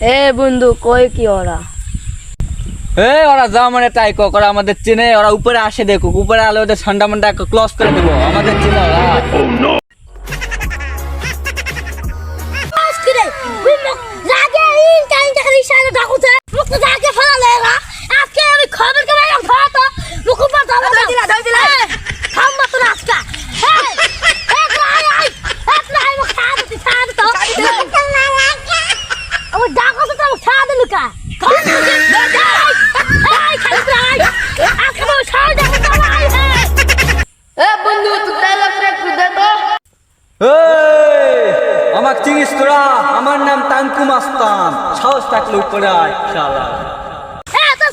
এ বন্ধু কই কি ওরা? এ ওরা যা মানে তাই কক ওরা আমাদের চিনে ওরা উপরে আসে দেখুক উপরে আলো ওদের ঠান্ডা মান্ডা ক্লস করে দেবো। আমাদের চেনে ওরা। বন্ধু দে তো এই, আমার চিনিস তোরা? আমার নাম তাঙ্কু মাস্তান সাহস থাকলে উপরে আয় শালা। হ্যাঁ তো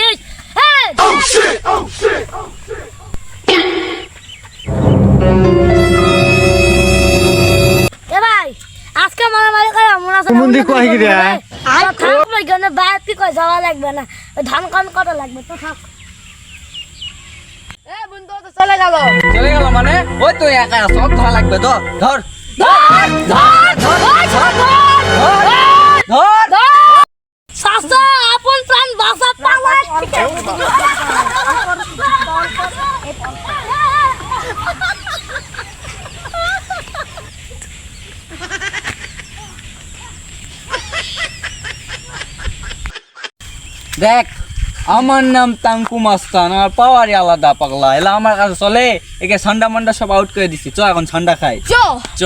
বাংলা তুই চিনিস হ্যাঁ এ ভাই আজকে মারামারি করে মনে আছে মন্দির কয় কি আর থাক না কেন বাইরে তুই কই যাওয়া লাগবে না। ধান কান কটা লাগবে তো থাক। এ বন্ধু তো চলে গেল। চলে গেল মানে? ওই তো একা সব ধরা লাগবে তো ধর। ধর ধর ধর ধর ধর। দেখ আমার নাম তাঙ্কু মাস্তান আমার পাওয়ারই আলাদা পাগলা। এলা আমার কাছে চলে একে ঠান্ডা মান্ডা সব আউট করে দিছি। চ এখন ঠান্ডা খাই। চ।